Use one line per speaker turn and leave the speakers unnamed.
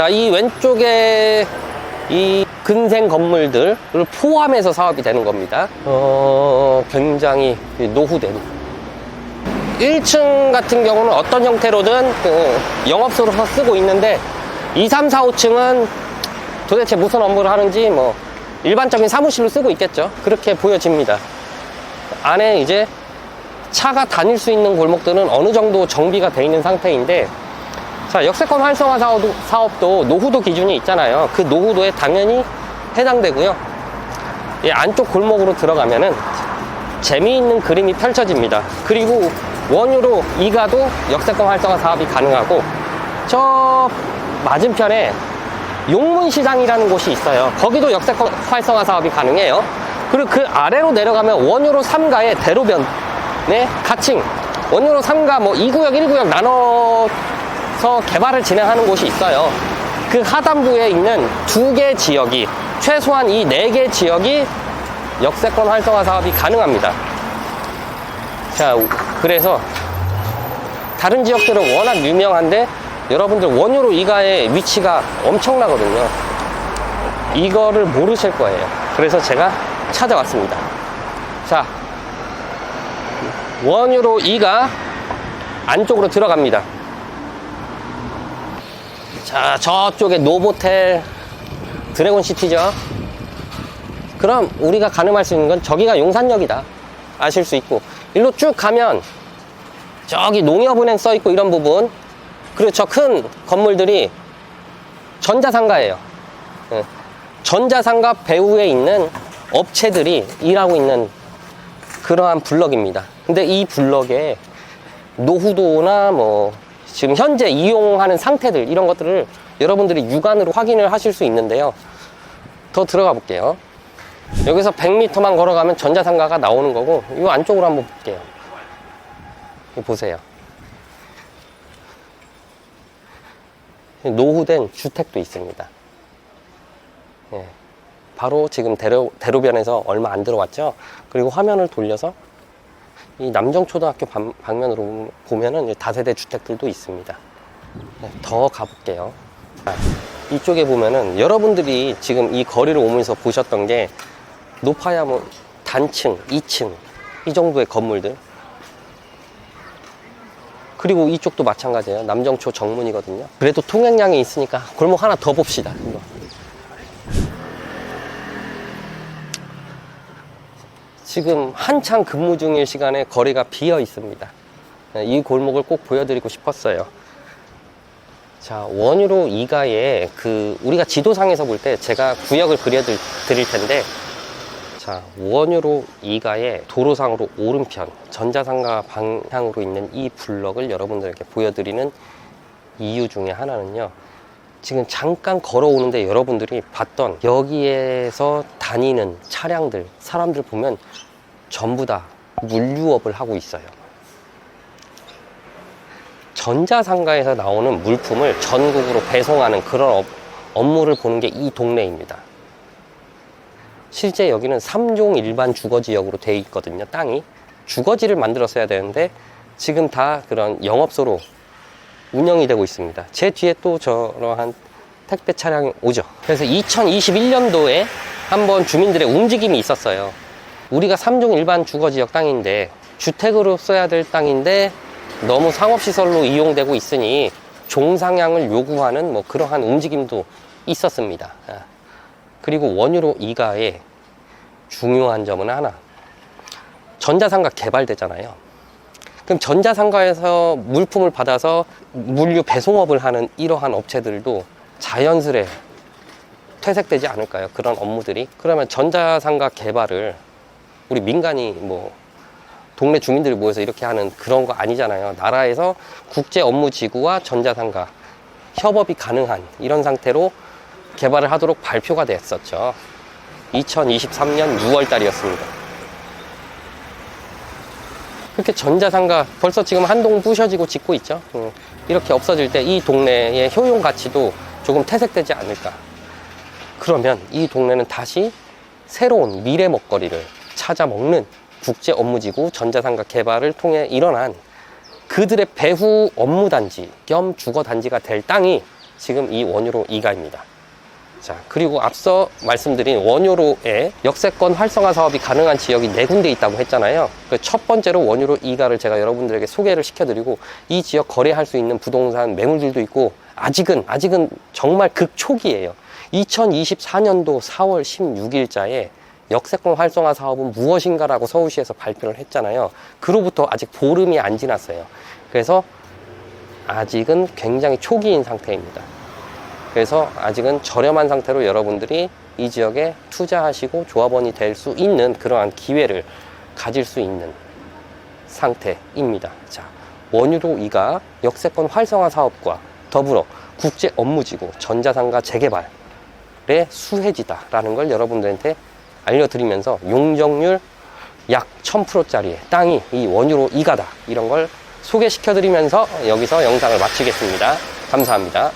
자, 이 왼쪽에 이 근생 건물들을 포함해서 사업이 되는 겁니다. 어, 굉장히 노후된 1층 같은 경우는 어떤 형태로든 그 영업소로 쓰고 있는데 2, 3, 4, 5층은 도대체 무슨 업무를 하는지 뭐 일반적인 사무실로 쓰고 있겠죠. 그렇게 보여집니다. 안에 이제 차가 다닐 수 있는 골목들은 어느 정도 정비가 돼 있는 상태인데 자 역세권 활성화 사업도, 사업도 노후도 기준이 있잖아요. 그 노후도에 당연히 해당되고요. 이 안쪽 골목으로 들어가면은 재미있는 그림이 펼쳐집니다. 그리고 원유로 이가도 역세권 활성화 사업이 가능하고 저 맞은편에 용문시장이라는 곳이 있어요. 거기도 역세권 활성화 사업이 가능해요. 그리고 그 아래로 내려가면 원유로 3가의 대로변, 네, 가칭, 원유로 3가 뭐 2구역, 1구역 나눠 서 개발을 진행하는 곳이 있어요. 그 하단부에 있는 두 개 지역이, 최소한 이 네 개 지역이 역세권 활성화 사업이 가능합니다. 자, 그래서 다른 지역들은 워낙 유명한데 여러분들 원유로 이가의 위치가 엄청나거든요. 이거를 모르실 거예요. 그래서 제가 찾아왔습니다. 자, 원유로 이가 안쪽으로 들어갑니다. 자, 저쪽에 노보텔 드래곤 시티죠. 그럼 우리가 가늠할 수 있는 건 저기가 용산역이다. 아실 수 있고. 일로 쭉 가면 저기 농협은행 써 있고 이런 부분. 그리고 저 큰 건물들이 전자상가예요. 예. 전자상가 배후에 있는 업체들이 일하고 있는 그러한 블럭입니다. 근데 이 블럭에 노후도나 뭐 지금 현재 이용하는 상태들 이런 것들을 여러분들이 육안으로 확인을 하실 수 있는데요. 더 들어가 볼게요. 여기서 100m만 걸어가면 전자상가가 나오는 거고 이 안쪽으로 한번 볼게요. 보세요. 노후된 주택도 있습니다. 예. 바로 지금 대로, 대로변에서 얼마 안 들어왔죠. 그리고 화면을 돌려서 이 남정초등학교 방- 방면으로 보면은 다세대 주택들도 있습니다. 네, 더 가볼게요. 아, 이쪽에 보면은 여러분들이 지금 이 거리를 오면서 보셨던 게 높아야 뭐 단층, 2층 이 정도의 건물들. 그리고 이쪽도 마찬가지예요. 남정초 정문이거든요. 그래도 통행량이 있으니까 골목 하나 더 봅시다. 이거. 지금 한창 근무 중일 시간에 거리가 비어 있습니다. 네, 이 골목을 꼭 보여드리고 싶었어요. 자, 원유로 이가에 그 우리가 지도상에서 볼 때 제가 구역을 그려 드릴 텐데 자, 원유로 이가의 도로상으로 오른편 전자상가 방향으로 있는 이 블럭을 여러분들에게 보여드리는 이유 중에 하나는요. 지금 잠깐 걸어오는데 여러분들이 봤던 여기에서 다니는 차량들, 사람들 보면 전부 다 물류업을 하고 있어요. 전자상가에서 나오는 물품을 전국으로 배송하는 그런 업, 업무를 보는 게 이 동네입니다. 실제 여기는 3종 일반 주거지역으로 돼 있거든요, 땅이. 주거지를 만들었어야 되는데 지금 다 그런 영업소로 운영이 되고 있습니다. 제 뒤에 또 저러한 택배 차량이 오죠. 그래서 2021년도에 한번 주민들의 움직임이 있었어요. 우리가 3종 일반 주거지역 땅인데 주택으로 써야 될 땅인데 너무 상업시설로 이용되고 있으니 종상향을 요구하는 뭐 그러한 움직임도 있었습니다. 아. 그리고 원유로 이가의 중요한 점은 하나. 전자상가 개발되잖아요. 그럼 전자상가에서 물품을 받아서 물류 배송업을 하는 이러한 업체들도 자연스레 퇴색되지 않을까요? 그런 업무들이. 그러면 전자상가 개발을 우리 민간이 뭐 동네 주민들이 모여서 이렇게 하는 그런 거 아니잖아요. 나라에서 국제 업무 지구와 전자상가 협업이 가능한 이런 상태로 개발을 하도록 발표가 됐었죠. 2023년 6월 달이었습니다. 그렇게 전자상가 벌써 지금 한동 부셔지고 짓고 있죠. 음, 이렇게 없어질 때 이 동네의 효용 가치도 조금 퇴색되지 않을까. 그러면 이 동네는 다시 새로운 미래 먹거리를 찾아 먹는 국제 업무지구 전자상가 개발을 통해 일어난 그들의 배후 업무단지 겸 주거단지가 될 땅이 지금 이 원유로 2가입니다. 자, 그리고 앞서 말씀드린 원유로의 역세권 활성화 사업이 가능한 지역이 네 군데 있다고 했잖아요. 그 첫 번째로 원유로 2가를 제가 여러분들에게 소개를 시켜드리고 이 지역 거래할 수 있는 부동산 매물들도 있고 아직은, 아직은 정말 극초기예요. 2024년도 4월 16일자에 역세권 활성화 사업은 무엇인가라고 서울시에서 발표를 했잖아요. 그로부터 아직 보름이 안 지났어요. 그래서 아직은 굉장히 초기인 상태입니다. 그래서 아직은 저렴한 상태로 여러분들이 이 지역에 투자하시고 조합원이 될 수 있는 그러한 기회를 가질 수 있는 상태입니다. 자, 원유도 이가 역세권 활성화 사업과 더불어 국제 업무지구 전자상가 재개발의 수혜지다라는 걸 여러분들한테 알려드리면서 용적률 약 1000%짜리 땅이 이 원유로 이가다 이런 걸 소개시켜드리면서 여기서 영상을 마치겠습니다. 감사합니다.